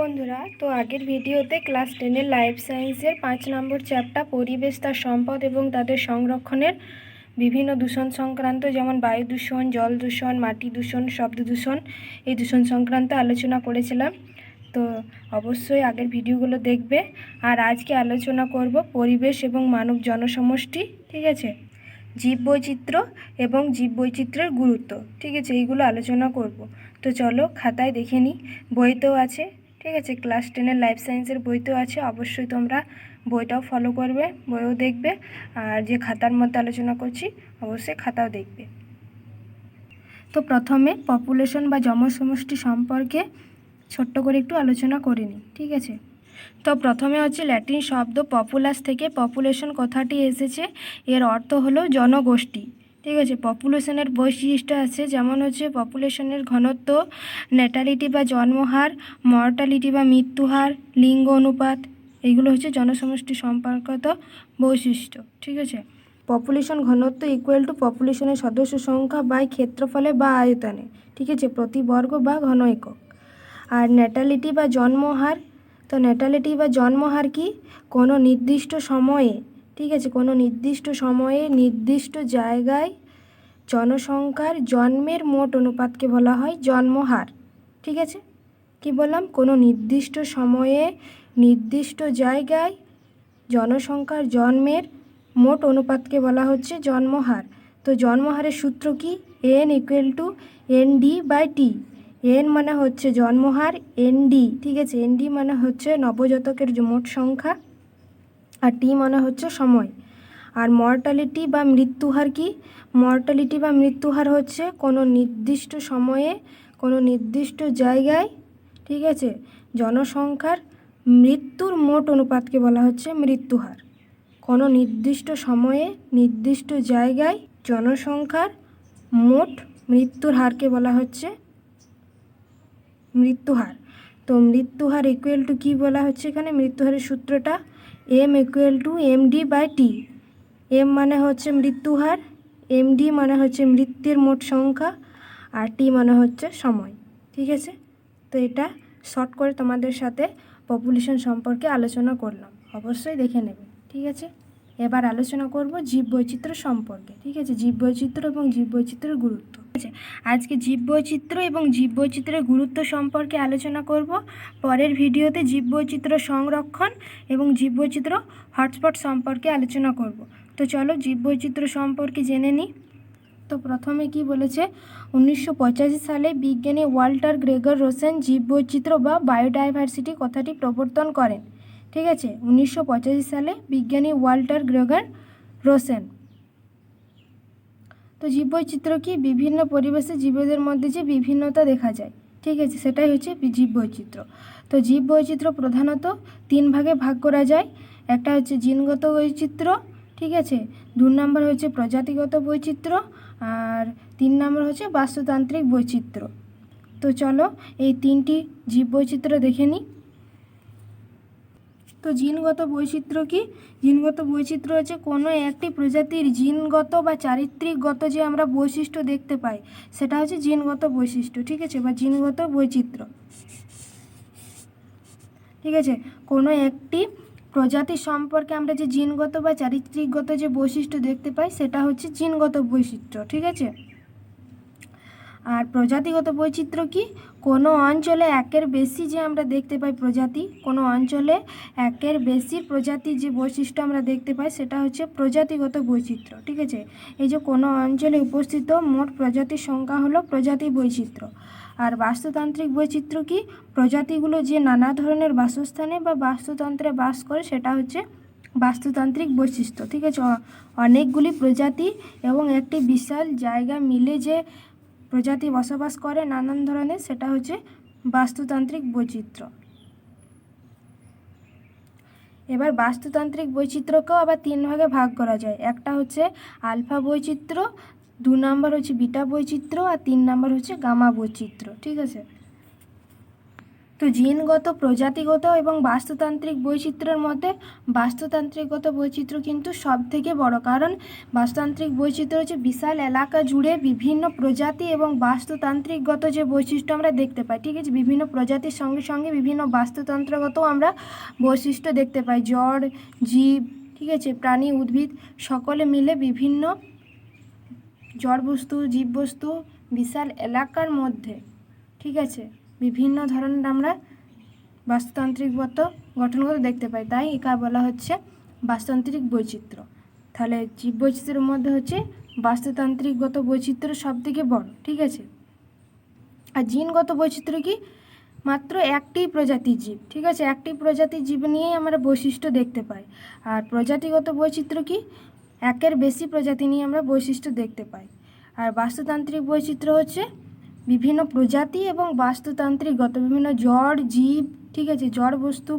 বন্ধুরা, তো আগের ভিডিওতে ক্লাস টেনের লাইফ সায়েন্সের পাঁচ নম্বর চ্যাপ্টার, পরিবেশ, তার সম্পদ এবং তাদের সংরক্ষণের বিভিন্ন দূষণ সংক্রান্ত, যেমন বায়ু দূষণ, জল দূষণ, মাটি দূষণ, শব্দ দূষণ, এই দূষণ সংক্রান্ত আলোচনা করেছিলাম। তো অবশ্যই আগের ভিডিওগুলো দেখবে। আর আজকে আলোচনা করব পরিবেশ এবং মানব জনসমষ্টি, ঠিক আছে? জীববৈচিত্র্য এবং জীববৈচিত্র্যের গুরুত্ব, ঠিক আছে? এইগুলো আলোচনা করব। তো চলো খাতায় দেখে নিই। বইতেও আছে। ঠিক আছে ক্লাস টেনের লাইফ সায়েন্সের বইতেও আছে, অবশ্যই তোমরা বইটাও ফলো করবে, বইও দেখবে, আর যে খাতার মধ্যে আলোচনা করছি, অবশ্যই খাতাও দেখবে। তো প্রথমে পপুলেশন বা জনসমষ্টি সম্পর্কে ছোট্ট করে একটু আলোচনা করে নিই, ঠিক আছে? তো প্রথমে হচ্ছে ল্যাটিন শব্দ পপুলাস থেকে পপুলেশন কথাটি এসেছে, এর অর্থ হলো জনগোষ্ঠী। ঠিক আছে পপুলেশনের বৈশিষ্ট্য আছে, যেমন হচ্ছে পপুলেশনের ঘনত্ব নেটালিটি বা জন্মহার মর্টালিটি বা মৃত্যুহার, লিঙ্গ অনুপাত এইগুলো হচ্ছে জনসমষ্টি সম্পর্কত বৈশিষ্ট্য, ঠিক আছে? পপুলেশন ঘনত্ব ইকুয়াল টু পপুলেশনের সদস্য সংখ্যা বাই ক্ষেত্রফলে বা আয়তনে, ঠিক আছে? প্রতি বর্গ বা ঘন একক। আর ন্যাটালিটি বা জন্মহার, তো ন্যাটালিটি বা জন্মহার কি? কোনো নির্দিষ্ট সময়ে ঠিক আছে, কোনো নির্দিষ্ট সময়ে, নির্দিষ্ট জায়গায় জনসংখ্যার জন্মের মোট অনুপাতকে বলা হয় জন্মহার। ঠিক আছে? কি বললাম? কোনো নির্দিষ্ট সময়ে, নির্দিষ্ট জায়গায় জনসংখ্যার জন্মের মোট অনুপাতকে বলা হচ্ছে জন্মহার। তো জন্মহারের সূত্র কি? N equal to N D by T N মানে হচ্ছে জন্মহার এন ডি ঠিক আছে? এন ডি মানে হচ্ছে নবজাতকের মোট সংখ্যা। আর টি মানে হচ্ছে সময়। আর মর্টালিটি বা মৃত্যুহার কি? মর্টালিটি বা মৃত্যুহার হচ্ছে কোনো নির্দিষ্ট সময়ে, কোনো নির্দিষ্ট জায়গায়, ঠিক আছে? জনসংখ্যার মৃত্যুর মোট অনুপাতকে বলা হচ্ছে মৃত্যুহার। কোনো নির্দিষ্ট সময়ে, নির্দিষ্ট জায়গায় জনসংখ্যার মোট মৃত্যুর হারকে বলা হচ্ছে মৃত্যুহার। তো মৃত্যুহার ইকুয়াল টু কী বলা হচ্ছে এখানে? মৃত্যুহারের সূত্রটা M equal to M D by T M মানে হচ্ছে মৃত্যুহার এম ডি মানে হচ্ছে মৃত্যুর মোট সংখ্যা, আর টি মানে হচ্ছে সময়, ঠিক আছে? তো এটা শর্ট করে তোমাদের সাথে পপুলেশন সম্পর্কে আলোচনা করলাম, অবশ্যই দেখে নেবে, ঠিক আছে? এবার আলোচনা করব জীববৈচিত্র্য সম্পর্কে, ঠিক আছে? জীববৈচিত্র্য এবং জীববৈচিত্র্যের গুরুত্ব। আছে আজকে জীববৈচিত্র্য এবং জীববৈচিত্র্যের গুরুত্ব সম্পর্কে আলোচনা করব। পরের ভিডিওতে জীববৈচিত্র্য সংরক্ষণ এবং জীববৈচিত্র্য হটস্পট সম্পর্কে আলোচনা করব। তো চলো জীববৈচিত্র্য সম্পর্কে জেনে নিই। তো প্রথমে কি বলেছে? উনিশশো পঁচাশি সালে বিজ্ঞানী ওয়াল্টার গ্রেগর রোসেন জীববৈচিত্র্য বা বায়োডাইভার্সিটি কথাটি প্রবর্তন করেন। ঠিক আছে? উনিশশো পঁচাশি সালে বিজ্ঞানী ওয়াল্টার গ্রেগর রোসেন। তো জীববৈচিত্র্য কি? বিভিন্ন পরিবেশে জীবদের মধ্যে যে বিভিন্নতা দেখা যায়। ঠিক আছে, সেটাই হচ্ছে জীববৈচিত্র্য তো জীববৈচিত্র্য প্রধানত তিন ভাগে ভাগ করা যায়। একটা হচ্ছে জিনগত বৈচিত্র্য ঠিক আছে? দু নম্বর হচ্ছে প্রজাতিগত বৈচিত্র্য আর তিন নম্বর হচ্ছে বাস্তুতান্ত্রিক বৈচিত্র্য তো চলো এই তিনটি জীববৈচিত্র্য দেখে নিই। তো জিনগত বৈচিত্র্য কি? জিনগত বৈচিত্র্য হচ্ছে কোনো একটি প্রজাতির জিনগত বা চারিত্রিকগত যে আমরা বৈশিষ্ট্য দেখতে পাই, সেটা হচ্ছে জিনগত বৈশিষ্ট্য, ঠিক আছে? বা জিনগত বৈচিত্র্য। ঠিক আছে? কোনো একটি প্রজাতি সম্পর্কে আমরা যে জিনগত বা চারিত্রিকগত যে বৈশিষ্ট্য দেখতে পাই, সেটা হচ্ছে জিনগত বৈচিত্র্য, ঠিক আছে? আর প্রজাতিগত বৈচিত্র্য কি? কোনো অঞ্চলে একের বেশি যে আমরা দেখতে পাই প্রজাতি, কোনো অঞ্চলে একের বেশি প্রজাতির যে বৈশিষ্ট্য আমরা দেখতে পাই সেটা হচ্ছে প্রজাতিগত বৈচিত্র্য, ঠিক আছে? এই যে কোনো অঞ্চলে উপস্থিত মোট প্রজাতির সংখ্যা হলো প্রজাতি বৈচিত্র্য। আর বাস্তুতান্ত্রিক বৈচিত্র্য কি? প্রজাতিগুলো যে নানা ধরনের বাসস্থানে বা বাস্তুতন্ত্রে বাস করে সেটা হচ্ছে বাস্তুতান্ত্রিক বৈশিষ্ট্য, ঠিক আছে? অনেকগুলি প্রজাতি এবং একটি বিশাল জায়গা মিলে যে প্রজাতি বসবাস করে নানান ধরনের, সেটা হচ্ছে বাস্তুতান্ত্রিক বৈচিত্র্য। এবার বাস্তুতান্ত্রিক বৈচিত্র্যকেও আবার তিন ভাগে ভাগ করা যায়। একটা হচ্ছে আলফা বৈচিত্র্য, দু নম্বর হচ্ছে বিটা বৈচিত্র্য, আর তিন নম্বর হচ্ছে গামা বৈচিত্র্য। ঠিক আছে? তো জিনগত, প্রজাতিগত এবং বাস্তুতান্ত্রিক বৈচিত্র্যের মধ্যে বাস্তুতান্ত্রিকগত বৈচিত্র্য কিন্তু সব থেকে বড়। কারণ বাস্তুতান্ত্রিক বৈচিত্র্য হচ্ছে বিশাল এলাকা জুড়ে বিভিন্ন প্রজাতি এবং বাস্তুতান্ত্রিকগত যে বৈশিষ্ট্য আমরা দেখতে পাই, ঠিক আছে? বিভিন্ন প্রজাতির সঙ্গে সঙ্গে বিভিন্ন বাস্তুতন্ত্রগত আমরা বৈশিষ্ট্য দেখতে পাই। জড় জীব, ঠিক আছে? প্রাণী, উদ্ভিদ, সকলে মিলে বিভিন্ন জড় বস্তু জীব বস্তু বিশাল এলাকার মধ্যে, ঠিক আছে? বিভিন্ন ধরনের আমরা বাস্তুতান্ত্রিকগত গঠনগত দেখতে পাই। তাই একা বলা হচ্ছে বাস্তুতান্ত্রিক বৈচিত্র্য। তাহলে জীব বৈচিত্র্যের মধ্যে হচ্ছে বাস্তুতান্ত্রিকগত বৈচিত্র্য সব থেকে বড়, ঠিক আছে? আর জিনগত বৈচিত্র্য কি? মাত্র একটি প্রজাতির জীব, ঠিক আছে? একটি প্রজাতির জীব নিয়েই আমরা বৈশিষ্ট্য দেখতে পাই। আর প্রজাতিগত বৈচিত্র্য কি? একের বেশি প্রজাতি নিয়ে আমরা বৈশিষ্ট্য দেখতে পাই। আর বাস্তুতান্ত্রিক বৈচিত্র্য হচ্ছে বিভিন্ন প্রজাতি এবং বাস্তুতান্ত্রিকগত বিভিন্ন জড় জীব, ঠিক আছে জড় বস্তু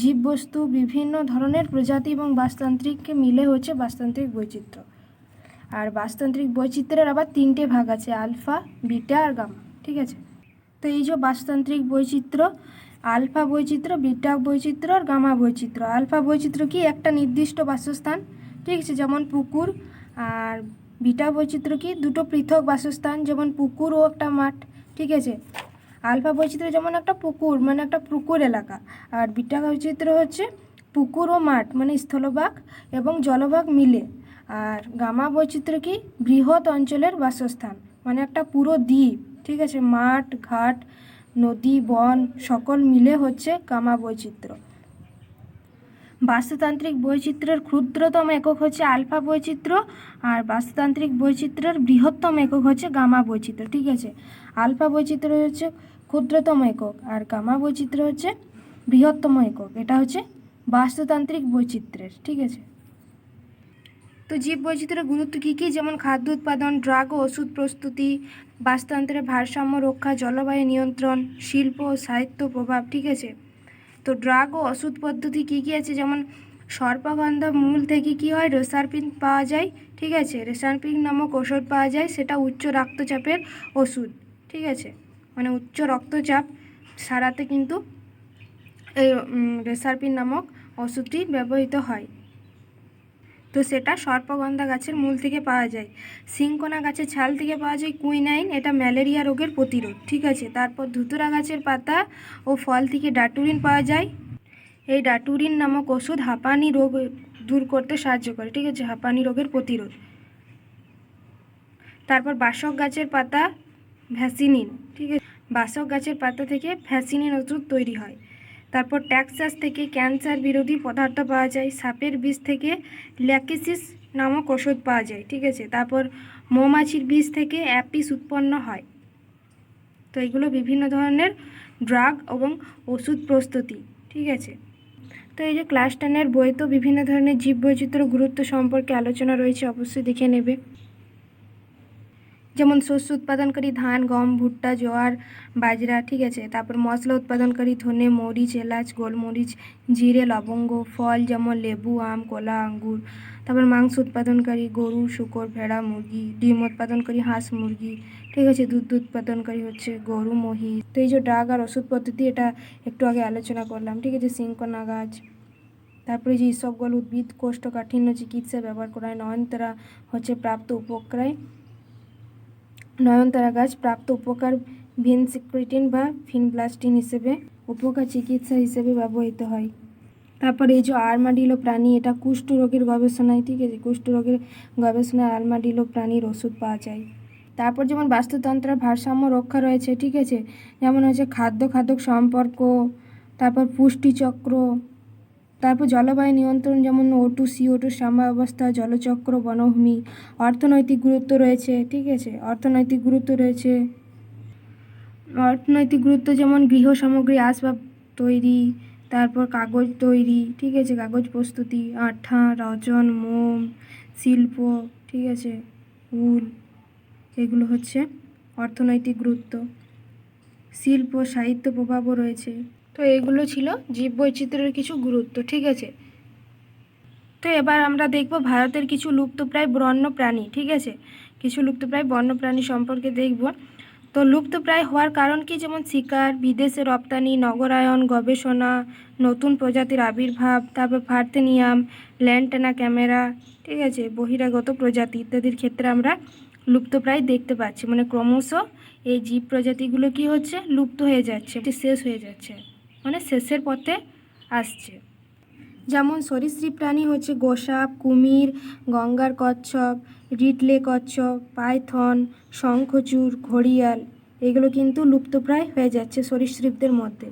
জীব বস্তু, বিভিন্ন ধরনের প্রজাতি এবং বাস্তুতান্ত্রিককে মিলে হচ্ছে বাস্তুতান্ত্রিক বৈচিত্র্য। আর বাস্তুতান্ত্রিক বৈচিত্র্যের আবার তিনটে ভাগ আছে, আলফা, বিটা আর গামা, ঠিক আছে? তো এই যে বাস্তুতান্ত্রিক বৈচিত্র্য, আলফা বৈচিত্র্য, বিটা বৈচিত্র্য আর গামা বৈচিত্র্য। আলফা বৈচিত্র্য কি একটা নির্দিষ্ট বাসস্থান ঠিক আছে, যেমন পুকুর আর বিটা বৈচিত্র্য কি? দুটো পৃথক বাসস্থান, যেমন পুকুর ও একটা মাঠ, ঠিক আছে? আলফা বৈচিত্র্য যেমন একটা পুকুর মানে একটা পুকুর এলাকা। আর বিটা বৈচিত্র্য হচ্ছে পুকুর ও মাঠ মানে স্থলভাগ এবং জলভাগ মিলে। আর গামা বৈচিত্র্য কি? বৃহৎ অঞ্চলের বাসস্থান মানে একটা পুরো দ্বীপ, ঠিক আছে? মাঠ, ঘাট, নদী, বন, সকল মিলে হচ্ছে গামা বৈচিত্র্য। বাস্তুতান্ত্রিক বৈচিত্র্যের ক্ষুদ্রতম একক হচ্ছে আলফা বৈচিত্র্য, আর বাস্তুতান্ত্রিক বৈচিত্র্যের বৃহত্তম একক হচ্ছে গামা বৈচিত্র্য, ঠিক আছে? আলফা বৈচিত্র্য হচ্ছে ক্ষুদ্রতম একক, আর গামা বৈচিত্র্য হচ্ছে বৃহত্তম একক, এটা হচ্ছে বাস্তুতান্ত্রিক বৈচিত্র্যের, ঠিক আছে? তো জীব বৈচিত্র্যের গুরুত্ব কী কী? যেমন খাদ্য উৎপাদন, ড্রাগ ও ওষুধ প্রস্তুতি, বাস্তুতন্ত্রের ভারসাম্য রক্ষা, জলবায়ু নিয়ন্ত্রণ, শিল্প ও সাহিত্য প্রভাব, ঠিক আছে? তো ড্রাগ ও ওষুধ পদ্ধতি কী কী আছে? যেমন সর্পাগন্ধা মূল থেকে কি হয়? রেসারপিন পাওয়া যায়, ঠিক আছে? রেসারপিন নামক ওষুধ পাওয়া যায়, সেটা উচ্চ রক্তচাপের ওষুধ, ঠিক আছে? মানে উচ্চ রক্তচাপ সারাতে কিন্তু এই রেসারপিন নামক ওষুধটি ব্যবহৃত হয়। তো সেটা সর্পগন্ধা গাছের মূল থেকে পাওয়া যায়। সিংকোনা গাছের ছাল থেকে পাওয়া যায় কুইনাইন, এটা ম্যালেরিয়া রোগের প্রতিরোধ, ঠিক আছে? তারপর ধুতুরা গাছের পাতা ও ফল থেকে ডাটুরিন পাওয়া যায়। এই ডাটুরিন নামক ওষুধ হাঁপানি রোগ দূর করতে সাহায্য করে, ঠিক আছে? হাঁপানি রোগের প্রতিরোধ। তারপর বাসক গাছের পাতা ভ্যাসিনিন, ঠিক আছে? বাসক গাছের পাতা থেকে ভ্যাসিনিন ওষুধ তৈরি হয়। তারপর ট্যাক্সাস থেকে ক্যান্সার বিরোধী পদার্থ পাওয়া যায়, সাপের বিষ থেকে ল্যাকিসিস নামক ওষুধ পাওয়া যায়, ঠিক আছে? তারপর মৌমাছির বিষ থেকে অ্যাপিস উৎপন্ন হয়। তো এগুলো বিভিন্ন ধরনের ড্রাগ এবং ওষুধ প্রস্তুতি, ঠিক আছে? তো এই যে ক্লাস টেনের বই তো বিভিন্ন ধরনের জীব বৈচিত্র্য গুরুত্ব সম্পর্কে আলোচনা রয়েছে, অবশ্যই দেখে নেবে। যেমন শস্য উৎপাদনকারী ধান, গম, ভুট্টা, জোয়ার, বাজরা, ঠিক আছে? তারপর মশলা উৎপাদনকারী ধনে, মরিচ, এলাচ, গোলমরিচ, জিরে, লবঙ্গ, ফল যেমন লেবু, আম, কলা, আঙ্গুর। তারপর মাংস উৎপাদনকারী গরু, শুকর, ভেড়া, মুরগি, ডিম উৎপাদনকারী হাঁস, মুরগি, ঠিক আছে? দুধ উৎপাদনকারী হচ্ছে গরু, মহিষ। তো এই যে ড্রাগ আর ওষুধ পদ্ধতি, এটা একটু আগে আলোচনা করলাম, ঠিক আছে? সিংকোনা গাছ। তারপরে যে সবগুলো উদ্ভিদ, কোষ্ঠকাঠিন্য চিকিৎসায় ব্যবহার করা হয় নয়নতারা হচ্ছে প্রাপ্ত উপক্রায়। নয়নতারা গাছ প্রাপ্ত উপকার ভিনসিক্রিটিন বা ফিনব্লাস্টিন হিসেবে উপকার চিকিৎসা হিসেবে ব্যবহৃত হয়। তারপরে এই যে আর্মাডিলো প্রাণী, এটা কুষ্ঠ রোগের গবেষণায় ঠিক আছে, কুষ্ঠ রোগের গবেষণায় আর্মাডিলো প্রাণীর ওষুধ পাওয়া যায়। তারপর যেমন বাস্তুতন্ত্রের ভারসাম্য রক্ষা রয়েছে, ঠিক আছে, যেমন হচ্ছে খাদ্য খাদক সম্পর্ক, তারপর পুষ্টিচক্র তারপর জলবায়ু নিয়ন্ত্রণ যেমন O two C O two অবস্থা জলচক্র, বনভূমি, অর্থনৈতিক গুরুত্ব রয়েছে, ঠিক আছে? অর্থনৈতিক গুরুত্ব রয়েছে। অর্থনৈতিক গুরুত্ব যেমন গৃহ সামগ্রী, আসবাব তৈরি, তারপর কাগজ তৈরি, ঠিক আছে? কাগজ প্রস্তুতি, আঠা, রজন, মোম, শিল্প, ঠিক আছে? উল, এগুলো হচ্ছে অর্থনৈতিক গুরুত্ব। শিল্প, সাহিত্য প্রভাবও রয়েছে। তো এগুলো ছিল জীব বৈচিত্র্যের কিছু গুরুত্ব, ঠিক আছে? তো এবার আমরা দেখব ভারতের কিছু লুপ্তপ্রায় বন্য প্রাণী, ঠিক আছে? কিছু লুপ্তপ্রায় বন্য প্রাণী সম্পর্কে দেখব। তো লুপ্তপ্রায় হওয়ার কারণ কি? যেমন শিকার, বিদেশে রপ্তানি, নগরায়ন, গবেষণা, নতুন প্রজাতির আবির্ভাব, তারপর ভার্থেনিয়াম, ল্যান্টেনা ক্যামেরা, ঠিক আছে? বহিরাগত প্রজাতি ইত্যাদির ক্ষেত্রে আমরা লুপ্তপ্রায় দেখতে পাচ্ছি। মানে ক্রমশ এই জীব প্রজাতিগুলো কি হচ্ছে? লুপ্ত হয়ে যাচ্ছে শেষ হয়ে যাচ্ছে। মানে শেষের পথে আসছে। যেমন সরীসৃপ প্রাণী হচ্ছে গোসাপ, কুমির, গঙ্গার কচ্ছপ রিটলে কচ্ছপ, পাইথন, শঙ্খচূড়, ঘড়িয়াল এগুলো কিন্তু লুপ্তপ্রায় হয়ে যাচ্ছে সরীসৃপদের মধ্যে।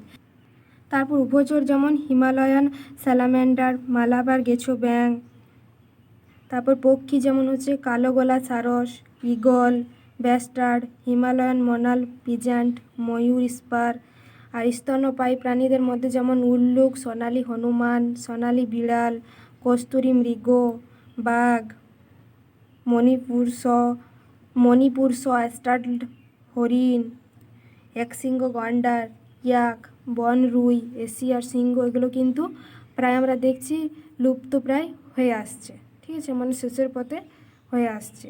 তারপর উভচর যেমন হিমালয়ান স্যালামেন্ডার, মালাবার গেছো ব্যাং তারপর পক্ষী যেমন হচ্ছে কালো গলা সারস eagle bustard, Himalayan monal pheasant ময়ূর স্পার আর স্তন্যপায়ী প্রাণীদের মধ্যে যেমন উল্লুক, সোনালী হনুমান, সোনালী বিড়াল, কস্তুরী মৃগ, বাঘ মণিপুর স মণিপুর স অ্যাস্টার্ড হরিণ একশৃঙ্গ গন্ডার, ইয়াক, বন রুই এশিয়ার সিংহ এগুলো কিন্তু প্রায় আমরা দেখছি লুপ্ত প্রায় হয়ে আসছে। ঠিক আছে? মানে শেষের পথে হয়ে আসছে।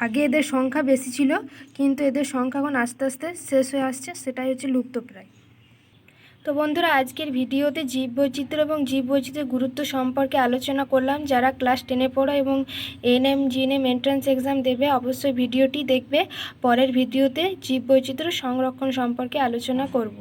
আগে এদের সংখ্যা বেশি ছিল, কিন্তু এদের সংখ্যা এখন আস্তে আস্তে শেষ হয়ে আসছে, সেটাই হচ্ছে লুপ্তপ্রায় তো বন্ধুরা, আজকের ভিডিওতে জীববৈচিত্র্য এবং জীববৈচিত্র্যের গুরুত্ব সম্পর্কে আলোচনা করলাম। যারা ক্লাস টেনে পড়ো এবং এনএম জিএনএম এন্ট্রান্স এক্সাম দেবে, অবশ্যই ভিডিওটি দেখবে। পরের ভিডিওতে জীববৈচিত্র্য সংরক্ষণ সম্পর্কে আলোচনা করব।